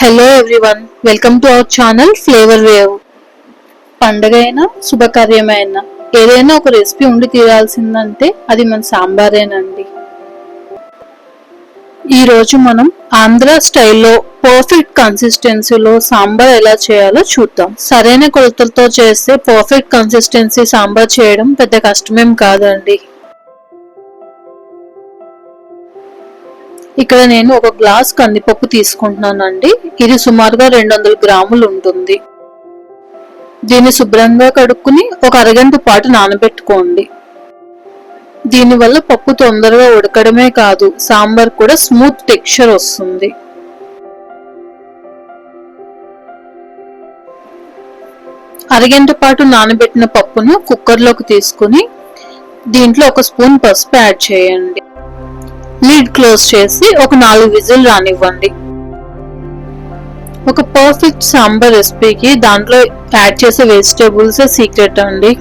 Hello everyone welcome to our channel flavour wave పండగ అయినా శుభకార్యమైనా ఏదైనా ఒక రెసిపీ ఉండి తీరాల్సిందంటే అది మన సాంబారేనండి. ఈరోజు మనం ఆంధ్ర స్టైల్లో పర్ఫెక్ట్ కన్సిస్టెన్సీలో సాంబార్ ఎలా చేయాలో చూద్దాం. సరైన కొలతలతో చేస్తే పర్ఫెక్ట్ కన్సిస్టెన్సీ సాంబార్ చేయడం పెద్ద కష్టమేం కాదండి. ఇక్కడ నేను ఒక గ్లాస్ కందిపప్పు తీసుకుంటున్నానండి. ఇది సుమారుగా రెండు వందల గ్రాములు ఉంటుంది. దీన్ని శుభ్రంగా కడుక్కుని ఒక అరగంట పాటు నానబెట్టుకోండి. దీనివల్ల పప్పు తొందరగా ఉడకడమే కాదు సాంబార్ కూడా స్మూత్ టెక్స్చర్ వస్తుంది. అరగంట పాటు నానబెట్టిన పప్పును కుక్కర్లోకి తీసుకుని దీంట్లో ఒక స్పూన్ పసుపు యాడ్ చేయండి. లిడ్ క్లోజ్ చేసి ఒక నాలుగు విజిల్ రానివ్వండి. ఒక పర్ఫెక్ట్ సాంబార్ రెసిపీకి దాంట్లో యాడ్ చేసే వెజిటేబుల్స్ సీక్రెట్ అండి.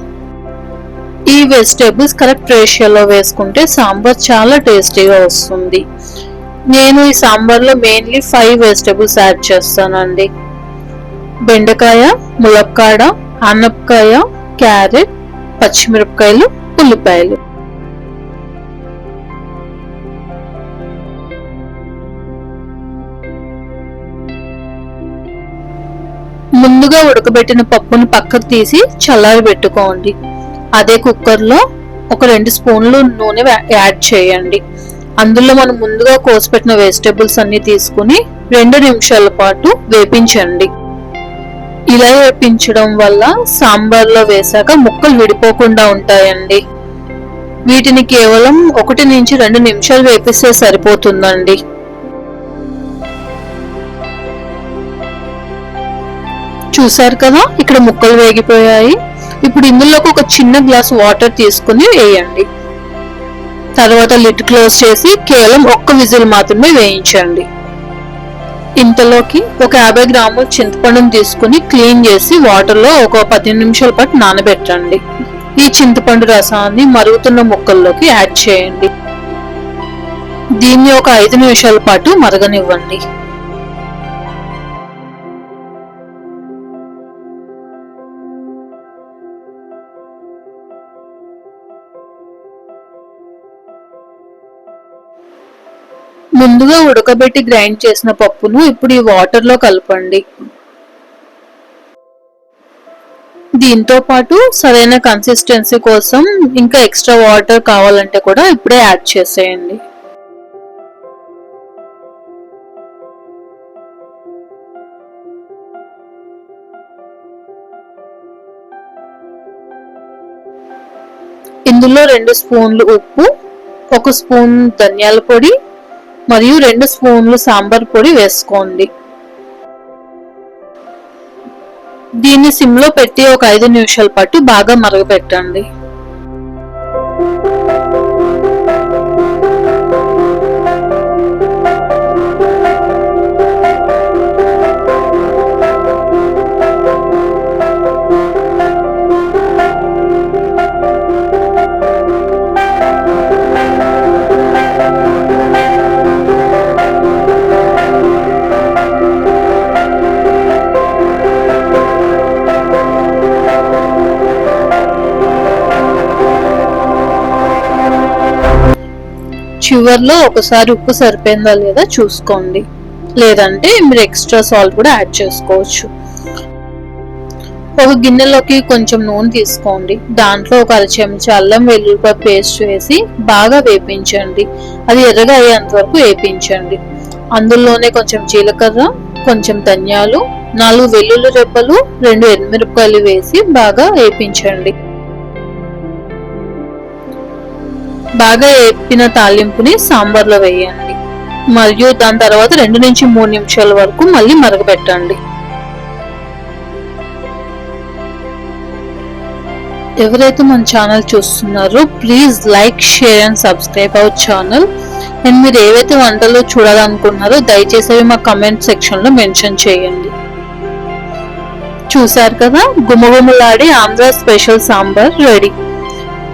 ఈ వెజిటేబుల్స్ కరెక్ట్ రేషియోలో వేసుకుంటే సాంబార్ చాలా టేస్టీగా వస్తుంది. నేను ఈ సాంబార్లో మెయిన్లీ ఫైవ్ వెజిటేబుల్స్ యాడ్ చేస్తానండి. బెండకాయ ములక్కాడ అన్నపకాయ క్యారెట్ పచ్చిమిరపకాయలు ఉల్లిపాయలు. ముందుగా ఉడకబెట్టిన పప్పును పక్కకు తీసి చల్లారి పెట్టుకోండి. అదే కుక్కర్లో ఒక రెండు స్పూన్లు నూనె యాడ్ చేయండి. అందులో మనం ముందుగా కోసిపెట్టిన వెజిటేబుల్స్ అన్ని తీసుకుని రెండు నిమిషాల పాటు వేపించండి. ఇలా వేపించడం వల్ల సాంబార్లో వేసాక ముక్కలు విడిపోకుండా ఉంటాయండి. వీటిని కేవలం ఒకటి నుంచి రెండు నిమిషాలు వేపిస్తే సరిపోతుందండి. చూసారు కదా ఇక్కడ ముక్కలు వేగిపోయాయి. ఇప్పుడు ఇందులోకి ఒక చిన్న గ్లాస్ వాటర్ తీసుకుని వేయండి. తర్వాత లిడ్ క్లోజ్ చేసి కేవలం ఒక్క విజిల్ మాత్రమే వేయించండి. ఇంతలోకి ఒక యాభై గ్రాముల చింతపండును తీసుకుని క్లీన్ చేసి వాటర్లో ఒక పది నిమిషాల పాటు నానబెట్టండి. ఈ చింతపండు రసాన్ని మరుగుతున్న ముక్కల్లోకి యాడ్ చేయండి. దీన్ని ఒక ఐదు నిమిషాల పాటు మరగనివ్వండి. ముందుగా ఉడకబెట్టి గ్రైండ్ చేసిన పప్పును ఇప్పుడు ఈ వాటర్లో కలపండి. దీంతో పాటు సరైన కన్సిస్టెన్సీ కోసం ఇంకా ఎక్స్ట్రా వాటర్ కావాలంటే కూడా ఇప్పుడే యాడ్ చేసేయండి. ఇందులో రెండు స్పూన్లు ఉప్పు ఒక స్పూన్ ధనియాల పొడి మరియు రెండు స్పూన్లు సాంబార్ పొడి వేసుకోండి. దీన్ని సిమ్లో పెట్టి ఒక ఐదు నిమిషాల పాటు బాగా మరగపెట్టండి. చివర్లో ఒకసారి ఉప్పు సరిపోయిందా లేదా చూసుకోండి. లేదంటే మీరు ఎక్స్ట్రా సాల్ట్ కూడా యాడ్ చేసుకోవచ్చు. ఒక గిన్నెలోకి కొంచెం నూనె తీసుకోండి. దాంట్లో ఒక అర చెంచా అల్లం వెల్లుల్లిపాయ పేస్ట్ వేసి బాగా వేపించండి. అది ఎర్రగా అయ్యేంత వరకు వేపించండి. అందులోనే కొంచెం జీలకర్ర కొంచెం ధనియాలు నాలుగు వెల్లుల్లి రెబ్బలు రెండు ఎనిమిరపకాయలు వేసి బాగా వేపించండి. బాగా ఏపిన తాలింపుని సాంబార్లో వేయండి. మరియు దాని తర్వాత రెండు నుంచి మూడు నిమిషాల వరకు మళ్ళీ మరగబెట్టండి ఎవరైతే మన ఛానల్ చూస్తున్నారో please like share and subscribe our channel. And మీరు ఏవైతే వంటలు చూడాలనుకున్నారో దయచేసి అవి మా కమెంట్ సెక్షన్లో మెన్షన్ చేయండి. చూశారు కదా? గుమగుమలాడి Andhra special sambar ready.